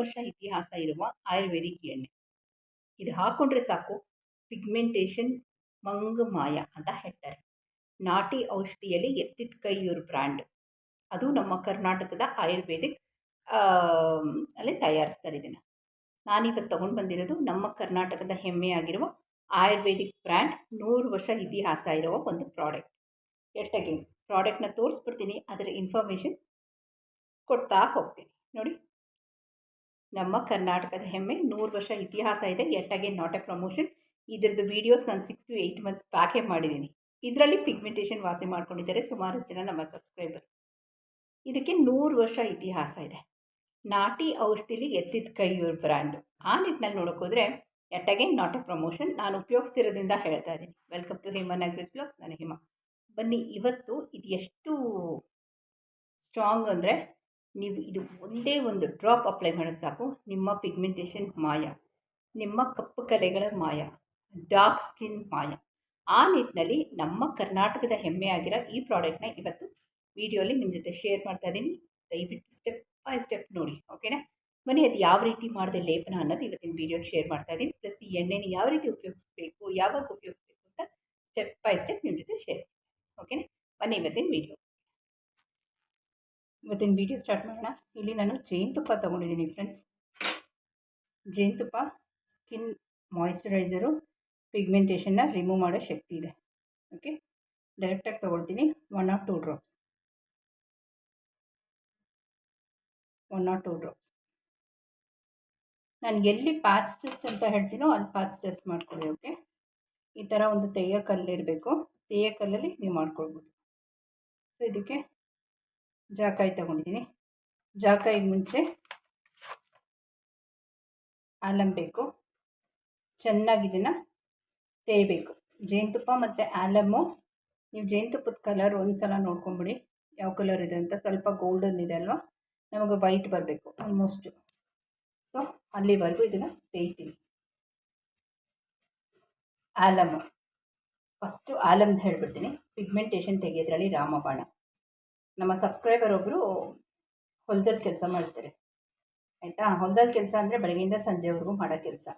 ವರ್ಷ ಇತಿಹಾಸ ಇರುವ ಆಯುರ್ವೇದಿಕ್ ಎಣ್ಣೆ. ಇದು ಹಾಕ್ಕೊಂಡ್ರೆ ಸಾಕು. ಪಿಗ್ಮೆಂಟೇಷನ್ ಮಂಗ ಮಾಯ ಅಂತ ಹೇಳ್ತಾರೆ. ನಾಟಿ ಔಷಧಿಯಲ್ಲಿ ಎತ್ತಿದ ಕೈ ಇವ್ರ ಬ್ರ್ಯಾಂಡ್ ಅದು ನಮ್ಮ ಕರ್ನಾಟಕದ ಆಯುರ್ವೇದಿಕ್ ಅಲ್ಲಿ ತಯಾರಿಸ್ತಾರೆ ಇದನ್ನು. ನಾನಿವತ್ತು ತೊಗೊಂಡು ಬಂದಿರೋದು ನಮ್ಮ ಕರ್ನಾಟಕದ ಹೆಮ್ಮೆಯಾಗಿರುವ ಆಯುರ್ವೇದಿಕ್ ಬ್ರ್ಯಾಂಡ್ ನೂರು ವರ್ಷ ಇತಿಹಾಸ ಇರುವ ಒಂದು ಪ್ರಾಡಕ್ಟ್ ಎಷ್ಟಾಗಿ ಪ್ರಾಡಕ್ಟ್ನ ತೋರಿಸ್ಬಿಡ್ತೀನಿ, ಅದರ ಇನ್ಫಾರ್ಮೇಷನ್ ಕೊಡ್ತಾ ಹೋಗ್ತೀನಿ. ನೋಡಿ. ನಮ್ಮ ಕರ್ನಾಟಕದ ಹೆಮ್ಮೆ. ನೂರು ವರ್ಷ ಇತಿಹಾಸ ಇದೆ. ಎಟ್ಟಾಗೆ ನಾಟ್ ಎ ಪ್ರಮೋಷನ್. ಇದರದ್ದು ವೀಡಿಯೋಸ್ ನಾನು ಸಿಕ್ಸ್ ಟು ಏಯ್ಟ್ ಮಂತ್ಸ್ ಪ್ಯಾಕೇ ಮಾಡಿದ್ದೀನಿ. ಇದರಲ್ಲಿ ಪಿಗ್ಮೆಂಟೇಷನ್ ವಾಸಿ ಮಾಡ್ಕೊಂಡಿದ್ದಾರೆ. ಸುಮಾರು ಜನ ನಮ್ಮ ಸಬ್ಸ್ಕ್ರೈಬರ್ ಇದಕ್ಕೆ ನೂರು ವರ್ಷ ಇತಿಹಾಸ ಇದೆ. ನಾಟಿ ಔಷಧಿಲಿ ಎತ್ತಿದ ಕೈ ಇವ್ರ ಬ್ರ್ಯಾಂಡು ಆ ನಿಟ್ಟಿನಲ್ಲಿ ನೋಡೋಕ್ಕೋದ್ರೆ ಅಗೇನ್ ನಾಟ್ ಎ ಪ್ರಮೋಷನ್. ನಾನು ಉಪಯೋಗಿಸ್ತಿರೋದ್ರಿಂದ ಹೇಳ್ತಾ ಇದ್ದೀನಿ. ವೆಲ್ಕಮ್ ಟು ಹಿಮ ಅಗ್ರಿಸ್ ಬ್ಲಾಗ್ಸ್ ನಾನು ಹಿಮ. ಬನ್ನಿ, ಇವತ್ತು ಇದು ಎಷ್ಟು ಸ್ಟ್ರಾಂಗ್ ಅಂದರೆ ನೀವು ಇದು ಒಂದೇ ಒಂದು ಡ್ರಾಪ್ ಅಪ್ಲೈ ಮಾಡೋದು ಸಾಕು. ನಿಮ್ಮ ಪಿಗ್ಮೆಂಟೇಷನ್ ಮಾಯ. ನಿಮ್ಮ ಕಪ್ಪು ಕಲೆಗಳ ಮಾಯ. ಡಾರ್ಕ್ ಸ್ಕಿನ್ ಮಾಯ. ಆ ನಿಟ್ಟಿನಲ್ಲಿ ನಮ್ಮ ಕರ್ನಾಟಕದ ಹೆಮ್ಮೆ ಆಗಿರೋ ಈ ಪ್ರಾಡಕ್ಟ್ನ ಇವತ್ತು ವಿಡಿಯೋಲಿ ನಿಮ್ಮ ಜೊತೆ ಶೇರ್ ಮಾಡ್ತಾ ಇದ್ದೀನಿ. ದಯವಿಟ್ಟು ಸ್ಟೆಪ್ ಬೈ ಸ್ಟೆಪ್ ನೋಡಿ, ಓಕೆನಾ? ಮನೆ ಅದು ಯಾವ ರೀತಿ ಮಾಡಿದೆ ಲೇಪನ ಅನ್ನೋದು ಇವತ್ತಿನ ವಿಡಿಯೋ ಶೇರ್ ಮಾಡ್ತಾ ಇದ್ದೀನಿ. ಪ್ಲಸ್ ಈ ಎಣ್ಣೆನ ಯಾವ ರೀತಿ ಉಪಯೋಗಿಸ್ಬೇಕು, ಯಾವಾಗ ಉಪಯೋಗಿಸ್ಬೇಕು ಅಂತ ಸ್ಟೆಪ್ ಬೈ ಸ್ಟೆಪ್ ನಿಮ್ಮ ಜೊತೆ ಶೇರ್ ಓಕೆನಾ? ಮನೆ ಇವತ್ತಿನ ವೀಡಿಯೋ. ಇವತ್ತಿನ ವಿಡಿಯೋ ಸ್ಟಾರ್ಟ್ ಮಾಡೋಣ. ಇಲ್ಲಿ ನಾನು ಜೇನುತುಪ್ಪ ತೊಗೊಂಡಿದ್ದೀನಿ ಫ್ರೆಂಡ್ಸ್ ಜೇನುತುಪ್ಪ ಸ್ಕಿನ್ ಮಾಯಿಶ್ಚರೈಸರು ಪಿಗ್ಮೆಂಟೇಷನ್ನ ರಿಮೂವ್ ಮಾಡೋ ಶಕ್ತಿ ಇದೆ. ಓಕೆ ಡೈರೆಕ್ಟಾಗಿ ತೊಗೊಳ್ತೀನಿ. One or two drops one or two drops ನಾನು ಎಲ್ಲಿ ಪ್ಯಾಚ್ ಟೆಸ್ಟ್ ಅಂತ ಹೇಳ್ತೀನೋ ಅಲ್ಲಿ ಪ್ಯಾಚ್ ಟೆಸ್ಟ್ ಮಾಡ್ಕೊಳ್ಳಿ ಓಕೆ ಈ ಥರ ಒಂದು ತೆಯ್ಯ ಕಲ್ಲಿರಬೇಕು ತೆಯ್ಯ ಕಲ್ಲಲ್ಲಿ ನೀವು ಮಾಡ್ಕೊಳ್ಬೋದು. ಸೊ ಇದಕ್ಕೆ ಜಾಕಾಯಿ ತಗೊಂಡಿದ್ದೀನಿ ಜಾಕಾಯಿಗೆ ಮುಂಚೆ ಆಲಮ್ ಬೇಕು. ಚೆನ್ನಾಗಿ ಇದನ್ನು ತೇಯಬೇಕು. ಜೇನುತುಪ್ಪ ಮತ್ತು ಆಲಮ್ಮು ನೀವು ಜೇನುತುಪ್ಪದ ಕಲರ್ ಒಂದು ಸಲ ನೋಡ್ಕೊಂಬಿಡಿ. ಯಾವ ಕಲರ್ ಇದೆ ಅಂತ. ಸ್ವಲ್ಪ ಗೋಲ್ಡನ್ ಇದೆ ಅಲ್ವಾ? ನಮಗೆ ವೈಟ್ ಬರಬೇಕು ಆಲ್ಮೋಸ್ಟು ಸೊ ಅಲ್ಲಿವರೆಗೂ ಇದನ್ನು ತೇಯ್ತೀನಿ. ಆಲಮ್ಮು ಫಸ್ಟು ಆಲಮ್ದು ಹೇಳ್ಬಿಡ್ತೀನಿ. ಪಿಗ್ಮೆಂಟೇಷನ್ ತೆಗೆಯೋದ್ರಲ್ಲಿ ರಾಮಬಾಣ. ನಮ್ಮ ಸಬ್ಸ್ಕ್ರೈಬರ್ ಒಬ್ಬರು ಹೊಲದಲ್ಲಿ ಕೆಲಸ ಮಾಡ್ತಾರೆ. ಆಯಿತಾ? ಹೊಲದಲ್ಲಿ ಕೆಲಸ ಅಂದರೆ ಬೆಳಗ್ಗೆಯಿಂದ ಸಂಜೆವರೆಗೂ ಮಾಡೋ ಕೆಲಸ.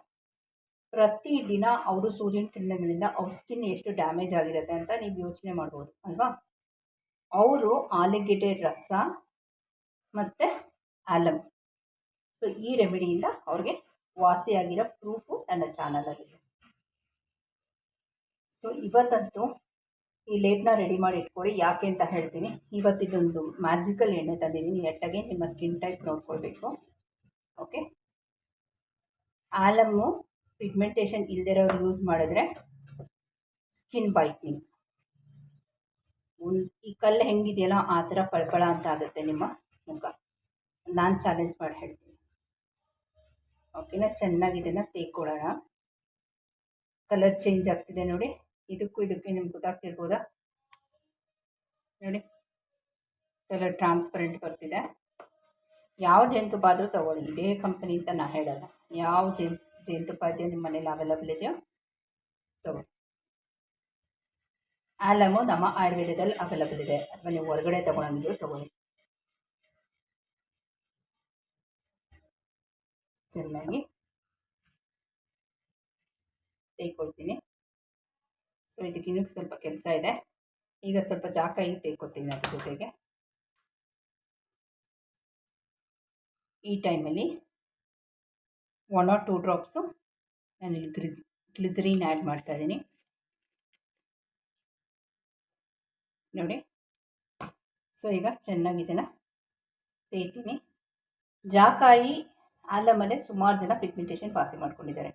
ಪ್ರತಿದಿನ ಅವರು ಸೂರ್ಯನ ಕಿರಣಗಳಿಂದ ಅವ್ರ ಸ್ಕಿನ್ ಎಷ್ಟು ಡ್ಯಾಮೇಜ್ ಆಗಿರುತ್ತೆ ಅಂತ ನೀವು ಯೋಚನೆ ಮಾಡ್ಬೋದು, ಅಲ್ವಾ? ಅವರು ಆಲೂಗೆಡ್ಡೆ ರಸ ಮತ್ತು ಆಲಮ್ ಸೊ ಈ ರೆಮಿಡಿಯಿಂದ ಅವ್ರಿಗೆ ವಾಸಿಯಾಗಿರೋ ಪ್ರೂಫು ನನ್ನ ಚಾನಲಲ್ಲಿದೆ ಸೊ ಇವತ್ತಂತೂ ಈ ಲೇಪ್ನ ರೆಡಿ ಮಾಡಿ ಇಟ್ಕೊಳ್ಳಿ. ಯಾಕೆ ಅಂತ ಹೇಳ್ತೀನಿ. ಇವತ್ತಿದೊಂದು ಮ್ಯಾಜಿಕಲ್ ಎಣ್ಣೆ ತಂದಿದ್ದೀನಿ. ಎಟ್ಟಾಗೆ ನಿಮ್ಮ ಸ್ಕಿನ್ ಟೈಪ್ ನೋಡ್ಕೊಳ್ಬೇಕು. ಓಕೆ? ಆಲಮ್ಮು ಪಿಗ್ಮೆಂಟೇಷನ್ ಇಲ್ದಿರೋರು ಯೂಸ್ ಮಾಡಿದ್ರೆ ಸ್ಕಿನ್ ವೈಟ್ನಿಂಗ್ ಈ ಕಲ್ಲು ಹೆಂಗಿದೆಯಲ್ಲ ಆ ಥರ ಪಳಪಳ ಅಂತ ಆಗುತ್ತೆ ನಿಮ್ಮ ಮುಖ. ನಾನು ಚಾಲೆಂಜ್ ಮಾಡಿ ಹೇಳ್ತೀನಿ. ಓಕೆನಾ? ಚೆನ್ನಾಗಿ ತೇಕೊಳ್ಳೋಣ ಕಲರ್ ಚೇಂಜ್ ಆಗ್ತಿದೆ ನೋಡಿ. ಇದಕ್ಕೂ ಇದಕ್ಕೆ ನಿಮ್ಗೆ ಗೊತ್ತಾಗ್ತಿರ್ಬೋದಾ? ನೋಡಿ. ಎಲ್ಲ ಟ್ರಾನ್ಸ್ಪರೆಂಟ್ ಬರ್ತಿದೆ. ಯಾವ ಜೇನುತುಪ್ಪ ಆದರೂ ತೊಗೊಳ್ಳಿ. ಇದೇ ಕಂಪನಿ ಅಂತ ನಾನು ಹೇಳಲ್ಲ. ಯಾವ ಜೇನು ಜೇನುತುಪ್ಪ ಇದೆಯೋ ನಿಮ್ಮ ಮನೇಲಿ ಅವೈಲಬಲ್ ಇದೆಯೋ ತೊಗೊಳ್ಳಿ. ಆಲಮು ನಮ್ಮ ಆಯುರ್ವೇದದಲ್ಲಿ ಅವೈಲಬಲ್ ಇದೆ. ಅಥವಾ ನೀವು ಹೊರಗಡೆ ತೊಗೊಳಂಗಿದ್ರು ತಗೊಳ್ಳಿ. ಚೆನ್ನಾಗಿ. ತೇಯ್ಕೊಳ್ತೀನಿ ಸೊ ಇದಕ್ಕೆ ಇನ್ನೂ ಸ್ವಲ್ಪ ಕೆಲಸ ಇದೆ. ಈಗ ಸ್ವಲ್ಪ ಜಾಕಾಯಿ ತೆಗೆಕೊತೀನಿ ಅದ್ರ ಜೊತೆಗೆ. ಈ ಟೈಮಲ್ಲಿ ಒನ್ ಆರ್ ಟೂ ಡ್ರಾಪ್ಸು ನಾನಿಲ್ಲಿ ಗ್ರಿಸ್, ಗ್ಲಿಸರಿನ್ ಆ್ಯಡ್ ಮಾಡ್ತಾಯಿದ್ದೀನಿ ನೋಡಿ. ಸೊ, ಈಗ ಚೆನ್ನಾಗಿ ಇದನ್ನು ತೇಯ್ತೀನಿ ಜಾಕಾಯಿ ಆಲಮಲ್ಲೇ ಸುಮಾರು ಜನ ಪಿಗ್ಮೆಂಟೇಷನ್ ಪಾಸಿ ಮಾಡ್ಕೊಂಡಿದ್ದಾರೆ.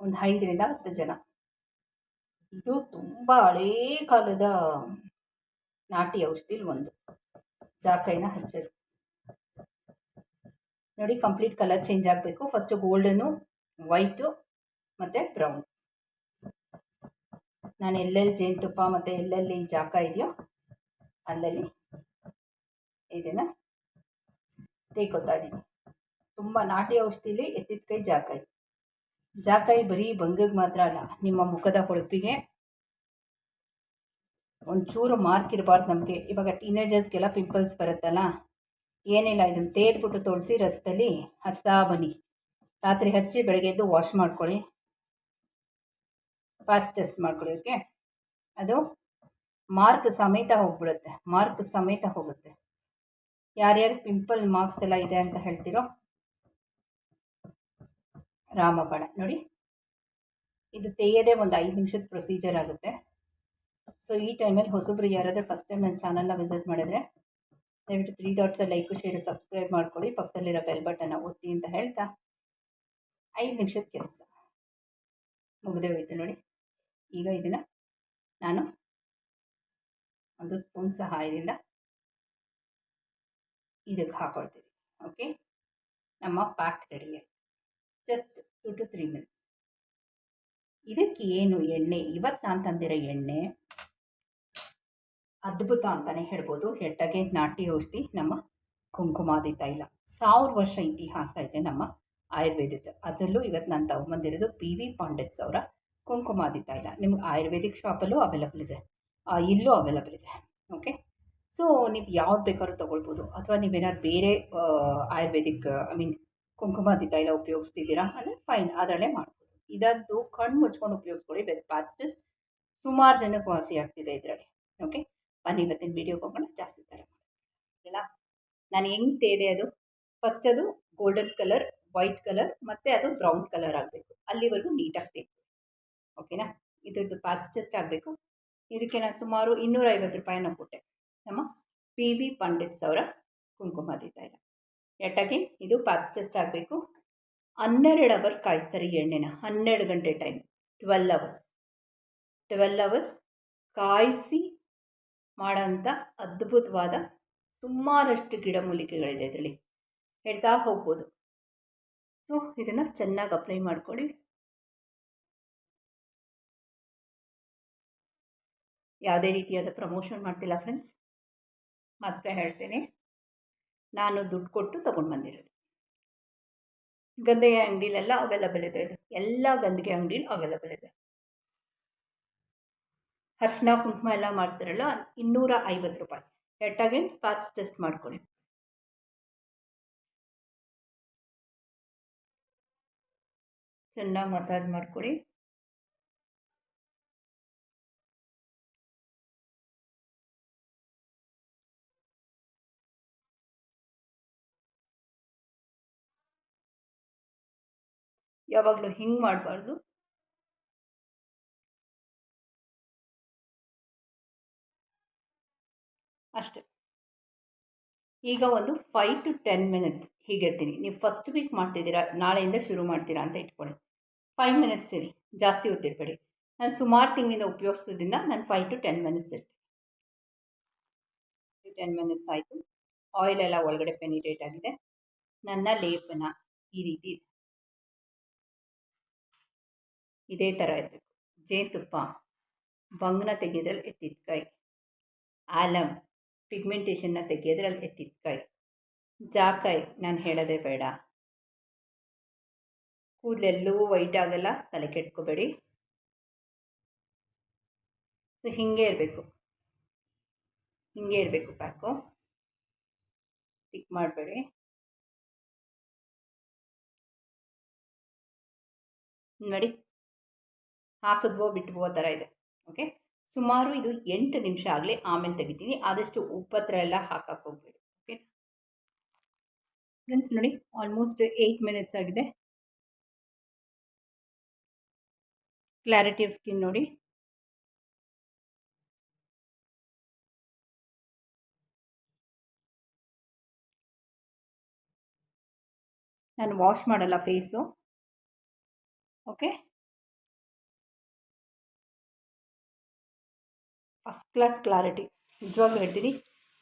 ಒಂದು ಐದರಿಂದ ಹತ್ತು ಜನ. ಇದು ತುಂಬ ಹಳೇ ಕಾಲದ ನಾಟಿ ಔಷಧಿಲಿ ಒಂದು. ಜಾಕೈನ ಹಚ್ಚೋದು. ನೋಡಿ ಕಂಪ್ಲೀಟ್ ಕಲರ್ ಚೇಂಜ್ ಆಗಬೇಕು. ಫಸ್ಟು ಗೋಲ್ಡನು ವೈಟು ಮತ್ತು ಬ್ರೌನ್. ನಾನು ಎಲ್ಲೆಲ್ಲಿ ಜೇನುತುಪ್ಪ ಮತ್ತು ಎಲ್ಲೆಲ್ಲಿ ಜಾಕ ಇದೆಯೋ ಅಲ್ಲಲ್ಲಿ ಇದನ್ನು ತೇಕೋತಾ ಇದ್ದೀನಿ. ತುಂಬ ನಾಟಿ ಔಷಧಿಲಿ ಎತ್ತಿದ ಕೈ ಜಾಕಾಯಿ ಜಾಕಾಯಿ ಬರೀ ಬಂಗಗೆ ಮಾತ್ರ ಅಲ್ಲ, ನಿಮ್ಮ ಮುಖದ ಹೊಳಪಿಗೆ ಒಂಚೂರು ಮಾರ್ಕ್ ಇರಬಾರ್ದು ನಮಗೆ. ಇವಾಗ ಟೀನೇಜರ್ಸ್ಗೆಲ್ಲ ಪಿಂಪಲ್ಸ್ ಬರುತ್ತಲ್ಲ, ಏನಿಲ್ಲ ಇದನ್ನು ತೇದ್ಬಿಟ್ಟು ತೊಳಸಿ ರಸದಲ್ಲಿ ಹಚ್ತಾ ಬನ್ನಿ. ರಾತ್ರಿ ಹಚ್ಚಿ ಬೆಳಗ್ಗೆ ಎದ್ದು ವಾಶ್ ಮಾಡ್ಕೊಳ್ಳಿ. ಪ್ಯಾಚ್ ಟೆಸ್ಟ್ ಮಾಡ್ಕೊಳ್ಳಿ ಓಕೆ ಅದು ಮಾರ್ಕ್ ಸಮೇತ ಹೋಗ್ಬಿಡುತ್ತೆ ಮಾರ್ಕ್ ಸಮೇತ ಹೋಗುತ್ತೆ. ಯಾರ್ಯಾರು ಪಿಂಪಲ್ ಮಾರ್ಕ್ಸ್ ಎಲ್ಲ ಇದೆ ಅಂತ ಹೇಳ್ತೀರೋ ರಾಮಬಾಣ. ನೋಡಿ. ಇದು ತೆಯ್ಯದೇ ಒಂದು ಐದು ನಿಮಿಷದ ಪ್ರೊಸೀಜರ್ ಆಗುತ್ತೆ. ಸೊ ಈ ಟೈಮಲ್ಲಿ ಹೊಸಬ್ರು ಯಾರಾದರೂ ಫಸ್ಟ್ ಟೈಮ್ ನನ್ನ ಚಾನಲ್ನ ವಿಸಿಟ್ ಮಾಡಿದ್ರೆ, ದಯವಿಟ್ಟು three dots like share subscribe ಮಾಡ್ಕೊಳ್ಳಿ. ಪಕ್ಕದಲ್ಲಿರೋ ಬೆಲ್ ಬಟನ್ನ ಒತ್ತಿ ಅಂತ ಹೇಳ್ತಾ, ಐದು ನಿಮಿಷದ ಕೆಲಸ. ಮುಗಿದೇ ಹೋಯ್ತು ನೋಡಿ. ಈಗ ಇದನ್ನು ನಾನು ಒಂದು ಸ್ಪೂನ್ ಸಹಾಯದಿಂದ ಇದಕ್ಕೆ ಹಾಕೊಳ್ತೀನಿ. ಓಕೆ ನಮ್ಮ pack ready just two to three minutes ಇದಕ್ಕೆ ಏನು ಎಣ್ಣೆ? ಇವತ್ತು ನಾನು ತಂದಿರೋ ಎಣ್ಣೆ ಅದ್ಭುತ ಅಂತಲೇ ಹೇಳ್ಬೋದು. ಹೆಟ್ಟಗೆ ನಾಟಿ ಔಷಧಿ ನಮ್ಮ ಕುಂಕುಮಾದಿ ತೈಲ ಸಾವಿರ ವರ್ಷ ಇತಿಹಾಸ ಇದೆ ನಮ್ಮ ಆಯುರ್ವೇದದ. ಅದರಲ್ಲೂ ಇವತ್ತು ನಾನು ತಗೊಂಬಂದಿರೋದು ಪಿ ವಿ ಪಾಂಡೆಟ್ಸ್ ಅವರ ಕುಂಕುಮಾದಿ ತೈಲ ನಿಮ್ಗೆ ಆಯುರ್ವೇದಿಕ್ ಶಾಪಲ್ಲೂ ಅವೈಲಬಲ್ ಇದೆ. ಇಲ್ಲೂ ಅವೈಲಬಲ್ ಇದೆ. ಓಕೆ ಸೊ ನೀವು ಯಾವ್ದು ಬೇಕಾದ್ರೂ ತೊಗೊಳ್ಬೋದು. ಅಥವಾ ನೀವೇನಾದ್ರು ಬೇರೆ ಆಯುರ್ವೇದಿಕ್ ಐ ಮೀನ್ ಕುಂಕುಮಾದಿ ತೈಲ ಉಪಯೋಗಿಸ್ತಿದ್ದೀರಾ ಅಂದರೆ ಫೈನ್ ಅದರಲ್ಲೇ ಮಾಡ್ಬೋದು. ಇದಂತೂ ಕಣ್ಣು ಮುಚ್ಕೊಂಡು ಉಪಯೋಗಿಸ್ಕೊಳ್ಳಿ, ಬೇರೆ ಪ್ಯಾಚಸ್ ಸುಮಾರು ಜನಕ್ಕೆ ವಾಸಿ ಆಗ್ತಿದೆ ಇದರಲ್ಲಿ. ಓಕೆ ಬನ್ನಿ, ಇವತ್ತಿನ ವಿಡಿಯೋ ಹೋಗೋಣ ಜಾಸ್ತಿ ಥರ ಇಲ್ಲ ನಾನು ಹೆಂಗೆ ತೇದೆ ಅದು? ಫಸ್ಟ್ ಅದು ಗೋಲ್ಡನ್ ಕಲರ್ ವೈಟ್ ಕಲರ್ ಮತ್ತು ಅದು ಬ್ರೌನ್ ಕಲರ್ ಆಗಬೇಕು. ಅಲ್ಲಿವರೆಗೂ ನೀಟಾಗಿ ತೆಗ್ದು ಓಕೆನಾ ಇದ್ರದ್ದು ಪ್ಯಾಚ್ ಟೆಸ್ಟ್ ಆಗಬೇಕು. ಇದಕ್ಕೆ ನಾನು ಸುಮಾರು ಇನ್ನೂರೈವತ್ತು ರೂಪಾಯಿನ ಕೊಟ್ಟೆ. ನಮ್ಮ ಪಿ ವಿ ಪಂಡಿತ್ ಅವರ ಕುಂಕುಮಾದಿ ತೈಲ ಎಟ್ಟಾಗಿ? ಇದು ಪ್ಯಾಪ್ಸ್ಟೆಸ್ಟ್ ಟೆಸ್ಟ್ ಆಗಬೇಕು. ಹನ್ನೆರಡು ಅವರ್ ಕಾಯಿಸ್ತಾರೆ ಎಣ್ಣೆನ. ಹನ್ನೆರಡು ಗಂಟೆ time twelve hours twelve hours ಕಾಯಿಸಿ ಮಾಡೋಂಥ ಅದ್ಭುತವಾದ ಸುಮಾರಷ್ಟು ಗಿಡಮೂಲಿಕೆಗಳಿದೆ ಇದರಲ್ಲಿ. ಹೇಳ್ತಾ ಹೋಗ್ಬೋದು. ಸೊ ಇದನ್ನು ಚೆನ್ನಾಗಿ ಅಪ್ಲೈ ಮಾಡ್ಕೊಳ್ಳಿ. ಯಾವುದೇ ರೀತಿಯಾದ ಪ್ರಮೋಷನ್ ಮಾಡ್ತಿಲ್ಲ ಫ್ರೆಂಡ್ಸ್ ಮತ್ತೆ ಹೇಳ್ತೀನಿ. ನಾನು ದುಡ್ಡು ಕೊಟ್ಟು ತೊಗೊಂಡು ಬಂದಿರೋದು. ಗಂದಿಗೆ ಅಂಗಡಿಲೆಲ್ಲ ಅವೈಲಬಲ್ ಇದೆ. ಎಲ್ಲ ಗಂಧಿಗೆ ಅಂಗಡಿಲಿ ಅವೈಲಬಲ್ ಇದೆ. ಅರ್ಶಿನ ಕುಂಕುಮ ಎಲ್ಲ ಮಾಡ್ತಾರಲ್ಲ, ಇನ್ನೂರ ಐವತ್ತು ರೂಪಾಯಿ. ಎಟ್ಟಾಗಿ ಪಾಸ್ ಟೆಸ್ಟ್ ಮಾಡ್ಕೊಳ್ಳಿ. ಚೆನ್ನಾಗಿ ಮಸಾಜ್ ಮಾಡ್ಕೊಳ್ಳಿ. ಯಾವಾಗಲೂ ಹಿಂಗೆ ಮಾಡಬಾರ್ದು. ಅಷ್ಟೆ. ಈಗ ಒಂದು ಫೈವ್ ಟು ಟೆನ್ ಮಿನಿಟ್ಸ್ ಹೀಗಿರ್ತೀನಿ. ನೀವು ಫಸ್ಟ್ ವೀಕ್ ಮಾಡ್ತಿದ್ದೀರಾ, ನಾಳೆಯಿಂದ ಶುರು ಮಾಡ್ತೀರಾ ಅಂತ ಇಟ್ಕೊಳ್ಳಿ. ಫೈವ್ ಮಿನಿಟ್ಸ್ ಇರಿ, ಜಾಸ್ತಿ ಹೊತ್ತಿರ್ಬೇಡಿ. ನಾನು ಸುಮಾರು ತಿಂಗಳಿಂದ ಉಪಯೋಗಿಸೋದ್ರಿಂದ ನಾನು ಫೈವ್ ಟು ಟೆನ್ ಮಿನಿಟ್ಸ್ ಇರ್ತೀನಿ. ಟೆನ್ ಮಿನಿಟ್ಸ್ ಆಯಿತು. ಆಯಿಲ್ ಎಲ್ಲ ಒಳಗಡೆ ಪೆನಿಟೇಟ್ ಆಗಿದೆ. ನನ್ನ ಲೇಪನ ಈ ರೀತಿ ಇದೆ ಇದೇ ಥರ ಇರಬೇಕು. ಜೇನುತುಪ್ಪ ಬಂಗನ ತೆಗೆಯೋದ್ರಲ್ಲಿ ಎತ್ತಿದ ಕೈ. ಆಲಮ್ ಪಿಗ್ಮೆಂಟೇಷನ್ನ ತೆಗೆಯೋದ್ರಲ್ಲಿ ಎತ್ತಿದ ಕೈ. ಜಾಕಾಯಿ ನಾನು ಹೇಳೋದೇ ಬೇಡ. ಕೂದಲೆಲ್ಲೂ ವೈಟ್ ಆಗಲ್ಲ, ತಲೆ ಕೆಡಿಸ್ಕೋಬೇಡಿ. ಸೊ ಹೀಗೆ ಇರಬೇಕು. ಹೀಗೆ ಇರಬೇಕು ಪ್ಯಾಕು. ಟಿಕ್ ಮಾಡಬೇಡಿ. ನೋಡಿ. ಹಾಕಿದ್ವೋ ಬಿಟ್ವೋ ಥರ ಇದೆ. ಓಕೆ ಸುಮಾರು ಇದು ಎಂಟು ನಿಮಿಷ ಆಗಲಿ ಆಮೇಲೆ ತೆಗಿತೀನಿ. ಆದಷ್ಟು ಉಪ್ಪತ್ರ ಎಲ್ಲ ಹಾಕಕ್ಕೆ ಹೋಗ್ಬೇಡಿ. ಓಕೆ ಫ್ರೆಂಡ್ಸ್ ನೋಡಿ ಆಲ್ಮೋಸ್ಟ್ ಏಯ್ಟ್ ಮಿನಿಟ್ಸ್ ಆಗಿದೆ. ಕ್ಲಾರಿಟಿ ಆಫ್ ಸ್ಕಿನ್ ನೋಡಿ. ನಾನು ವಾಶ್ ಮಾಡಲ್ಲ face okay first class clarity ನಿಜವಾಗ್ಲೂ ಹೇಳ್ತೀನಿ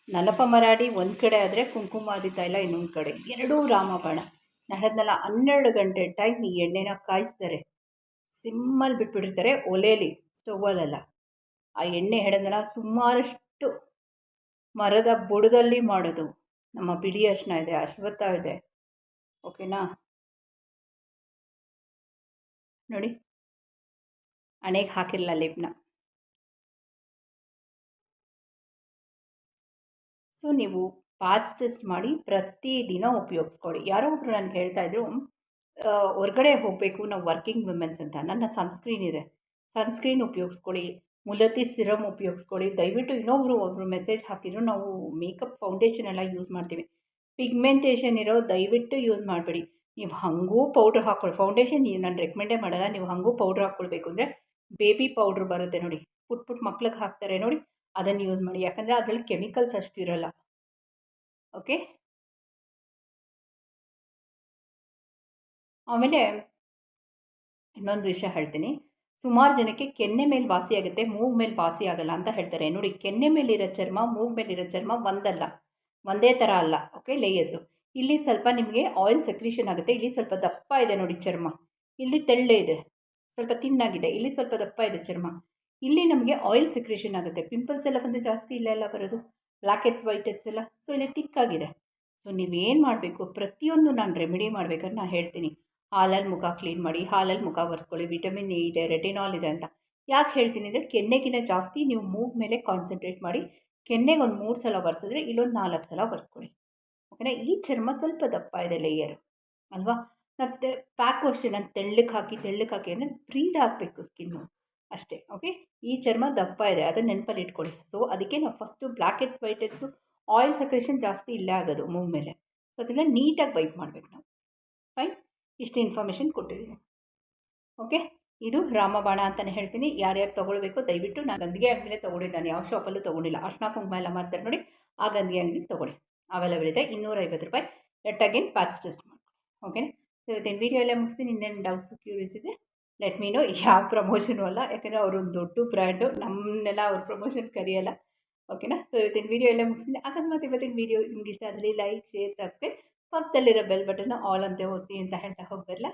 ನಲಪ ಮರಾಡಿ ಒಂದು ಕಡೆ ಆದರೆ ಕುಂಕುಮಾದಿ ತೈಲ ಇನ್ನೊಂದು ಕಡೆ. ಎರಡೂ ರಾಮಬಾಣ. ನಡೆದ್ನಲ್ಲ ಹನ್ನೆರಡು ಗಂಟೆ ಟೈಮ್ ಈ ಎಣ್ಣೆನ ಕಾಯಿಸ್ತಾರೆ. ಸಿಮ್ಮಲ್ಲಿ ಬಿಟ್ಬಿಟ್ಟಿರ್ತಾರೆ ಒಲೆಯಲ್ಲಿ ಸ್ಟೌವಲ್ಲೆಲ್ಲ ಆ ಎಣ್ಣೆ ಹೇಳಿದ್ನಲ್ಲ ಸುಮಾರಷ್ಟು ಮರದ ಬುಡದಲ್ಲಿ ಮಾಡೋದು. ನಮ್ಮ ಬಿಳಿ ಅರ್ಶನ ಇದೆ, ಅಶ್ವತ್ಥ ಇದೆ. ಓಕೆನಾ ನೋಡಿ. ಹಣೆಗೆ ಹಾಕಿಲ್ಲ ಲಿಪ್ನ. ಸೊ ನೀವು ಪಾಚ್ ಟೆಸ್ಟ್ ಮಾಡಿ ಪ್ರತಿದಿನ ಉಪಯೋಗಿಸ್ಕೊಳ್ಳಿ. ಯಾರೋ ಒಬ್ಬರು ನನಗೆ ಹೇಳ್ತಾಯಿದ್ರು ಹೊರಗಡೆ ಹೋಗಬೇಕು, ನಾವು ವರ್ಕಿಂಗ್ ವುಮೆನ್ಸ್ ಅಂತ. ನನ್ನ ಸನ್ಸ್ಕ್ರೀನ್ ಇದೆ. ಸನ್ಸ್ಕ್ರೀನ್ ಉಪಯೋಗಿಸ್ಕೊಳ್ಳಿ ಮುಲತಿ ಸಿರಮ್ ಉಪಯೋಗಿಸ್ಕೊಳ್ಳಿ. ದಯವಿಟ್ಟು ಇನ್ನೊಬ್ಬರು ಒಬ್ಬರು ಮೆಸೇಜ್ ಹಾಕಿದ್ರು, ನಾವು ಮೇಕಪ್ ಫೌಂಡೇಶನ್ ಎಲ್ಲ ಯೂಸ್ ಮಾಡ್ತೀವಿ. ಪಿಗ್ಮೆಂಟೇಷನ್ ಇರೋ ದಯವಿಟ್ಟು ಯೂಸ್ ಮಾಡಬೇಡಿ. ನೀವು ಹಾಗೂ ಪೌಡ್ರ್ ಹಾಕ್ಕೊಳ್ಳಿ ಫೌಂಡೇಶನ್ ನಾನು ರೆಕಮೆಂಡೇ ಮಾಡೋಲ್ಲ, ನೀವು ಹಾಗೂ ಪೌಡ್ರ್ ಹಾಕ್ಕೊಳ್ಬೇಕು ಅಂದರೆ ಬೇಬಿ ಪೌಡ್ರ್ ಬರುತ್ತೆ ನೋಡಿ. ಪುಟ್ ಪುಟ್ ಮಕ್ಳಿಗೆ ಹಾಕ್ತಾರೆ ನೋಡಿ. ಅದನ್ನು ಯೂಸ್ ಮಾಡಿ. ಯಾಕಂದರೆ ಅದರಲ್ಲಿ ಕೆಮಿಕಲ್ಸ್ ಅಷ್ಟು ಇರೋಲ್ಲ. ಓಕೆ ಆಮೇಲೆ ಇನ್ನೊಂದು ವಿಷಯ ಹೇಳ್ತೀನಿ. ಸುಮಾರು ಜನಕ್ಕೆ ಕೆನ್ನೆ ಮೇಲೆ ವಾಸಿ ಆಗುತ್ತೆ, ಮೂಗು ಮೇಲೆ ವಾಸಿ ಆಗಲ್ಲ ಅಂತ ಹೇಳ್ತಾರೆ. ನೋಡಿ, ಕೆನ್ನೆ ಮೇಲಿರೋ ಚರ್ಮ, ಮೂಗು ಮೇಲಿರೋ ಚರ್ಮ ಒಂದಲ್ಲ. ಒಂದೇ ಥರ ಅಲ್ಲ. ಓಕೆ ಲೇಯರ್ಸು ಇಲ್ಲಿ ಸ್ವಲ್ಪ ನಿಮಗೆ ಆಯಿಲ್ ಸೆಕ್ರೀಷನ್ ಆಗುತ್ತೆ. ಇಲ್ಲಿ ಸ್ವಲ್ಪ ದಪ್ಪ ಇದೆ ನೋಡಿ ಚರ್ಮ. ಇಲ್ಲಿ ತೆಳ್ಳೆ ಇದೆ. ಸ್ವಲ್ಪ ತಿನ್ನಾಗಿದೆ ಇಲ್ಲಿ ಸ್ವಲ್ಪ ದಪ್ಪ ಇದೆ ಚರ್ಮ. ಇಲ್ಲಿ ನಮಗೆ ಆಯಿಲ್ ಸೆಕ್ರೇಷನ್ ಆಗುತ್ತೆ. ಪಿಂಪಲ್ಸ್ ಎಲ್ಲ ಬಂದರೆ ಜಾಸ್ತಿ ಇಲ್ಲೆಲ್ಲ ಬರೋದು. ಬ್ಲ್ಯಾಕ್ ಹೆಡ್ಸ್ ವೈಟ್ ಹೆಡ್ಸ್ ಎಲ್ಲ. ಸೊ ಇಲ್ಲಿ ತಿಕ್ಕಾಗಿದೆ ಸೊ ನೀವೇನು ಮಾಡಬೇಕು? ಪ್ರತಿಯೊಂದು ನಾನು ರೆಮಿಡಿ ಮಾಡ್ಬೇಕಾದ್ರೆ ನಾನು ಹೇಳ್ತೀನಿ. ಹಾಲಲ್ಲಿ ಮುಖ ಕ್ಲೀನ್ ಮಾಡಿ ಹಾಲಲ್ಲಿ ಮುಖ ಒರೆಸ್ಕೊಳ್ಳಿ. ವಿಟಮಿನ್ ಎ ಇದೆ ರೆಟಿನಾಲ್ ಇದೆ ಅಂತ. ಯಾಕೆ ಹೇಳ್ತೀನಿ ಅಂದರೆ, ಕೆನ್ನೆಗಿನ ಜಾಸ್ತಿ ನೀವು ಮೂಗ್ ಮೇಲೆ ಕಾನ್ಸಂಟ್ರೇಟ್ ಮಾಡಿ, ಕೆನ್ನೆಗೆ ಒಂದು ಮೂರು ಸಲ ಒರೆಸಿದ್ರೆ ಇಲ್ಲೊಂದು ನಾಲ್ಕು ಸಲ ಒರೆಸ್ಕೊಳ್ಳಿ. ಓಕೆನಾ? ಈ ಚರ್ಮ ಸ್ವಲ್ಪ ದಪ್ಪ ಇದೆ ಲೇಯರ್ ಅಲ್ವಾ? ಮತ್ತು ಪ್ಯಾಕ್ ವಾಶ್ ನಾನು ತೆಳ್ಳಕ್ಕೆ ಹಾಕಿ ತೆಳ್ಳಕ್ಕೆ ಹಾಕಿ ಅಂದರೆ ಬ್ರೀದ್ ಆಗಬೇಕು ಸ್ಕಿನ್ನು ಅಷ್ಟೇ ಓಕೆ ಈ ಚರ್ಮ ದಪ್ಪ ಇದೆ ಅದನ್ನ ನೆನಪಲ್ಲಿ ಇಟ್ಕೊಳ್ಳಿ. ಸೊ ಅದಕ್ಕೆ ನಾವು first blackheads whiteheads oil secretion ಜಾಸ್ತಿ ಇಲ್ಲೇ ಆಗೋದು ಮೂವ್ ಮೇಲೆ. ಸೊ ಅದನ್ನು ನೀಟಾಗಿ ವೈಪ್ ಮಾಡಬೇಕು ನಾವು. ಫೈನ್ ಇಷ್ಟು ಇನ್ಫಾರ್ಮೇಷನ್ ಕೊಟ್ಟಿದ್ದೀನಿ ಓಕೆ ಇದು ರಾಮಬಾಣ ಅಂತಲೇ ಹೇಳ್ತೀನಿ. ಯಾರ್ಯಾರು ತೊಗೊಳ್ಬೇಕು ದಯವಿಟ್ಟು ನಾನು ಗಂದಿಗೆ ಅಂಗಡಿಲೇ ತೊಗೊಂಡಿದ್ದೆ ನಾನು ಯಾವ ಶಾಪಲ್ಲೂ ತೊಗೊಂಡಿಲ್ಲ. ಅರ್ಶಿನ ಕುಂಕುಮ ಎಲ್ಲ ಮಾಡ್ತಾರೆ ನೋಡಿ, ಆ ಗಂದಿಗೆ ಅಂಗಡಿ ತೊಗೊಳ್ಳಿ. ಅವೈಲೇಬಲ್ ಇದೆ, ಇನ್ನೂರೈವತ್ತು ರೂಪಾಯಿ. ಎಟ್ ಅಗೇನ್ ಪ್ಯಾಚ್ ಟೆಸ್ಟ್ ಮಾಡಿ ಓಕೆನಾ ಸೊ ವೀಡಿಯೋ ಎಲ್ಲ ಮುಗಿಸ್ತೀನಿ. ಇನ್ನೇನು ಡೌಟ್ ಕ್ಯೂರಿಯಸ್ ಇದೆ ಲೆಟ್ ಮೀನು ಯಾವ ಪ್ರಮೋಷನು ಅಲ್ಲ. ಯಾಕಂದರೆ ಅವರು ಒಂದು ದೊಡ್ಡ ಬ್ರ್ಯಾಂಡು ನಮ್ಮನ್ನೆಲ್ಲ ಅವ್ರ ಪ್ರಮೋಷನ್ ಕರೆಯಲ್ಲ. ಓಕೆನಾ ಸೊ ಇವತ್ತಿನ ವೀಡಿಯೋ ಎಲ್ಲ ಮುಗಿಸ್ತೀನಿ. ಅಕಸ್ಮಾತ್ ಇವತ್ತಿನ ವೀಡಿಯೋ ನಿಮ್ಗೆ ಇಷ್ಟ ಆದಲ್ಲಿ ಲೈಕ್ ಶೇರ್ ಸಬ್ಸ್ಕ್ರೈಬ್ ಪಕ್ಕದಲ್ಲಿರೋ ಬೆಲ್ ಬಟನ್ ಆಲ್ ಅಂತೆ ಓದ್ತೀನಿ ಅಂತ ಹೇಳ್ತಾ ಹೋಗಬರಲ್ಲ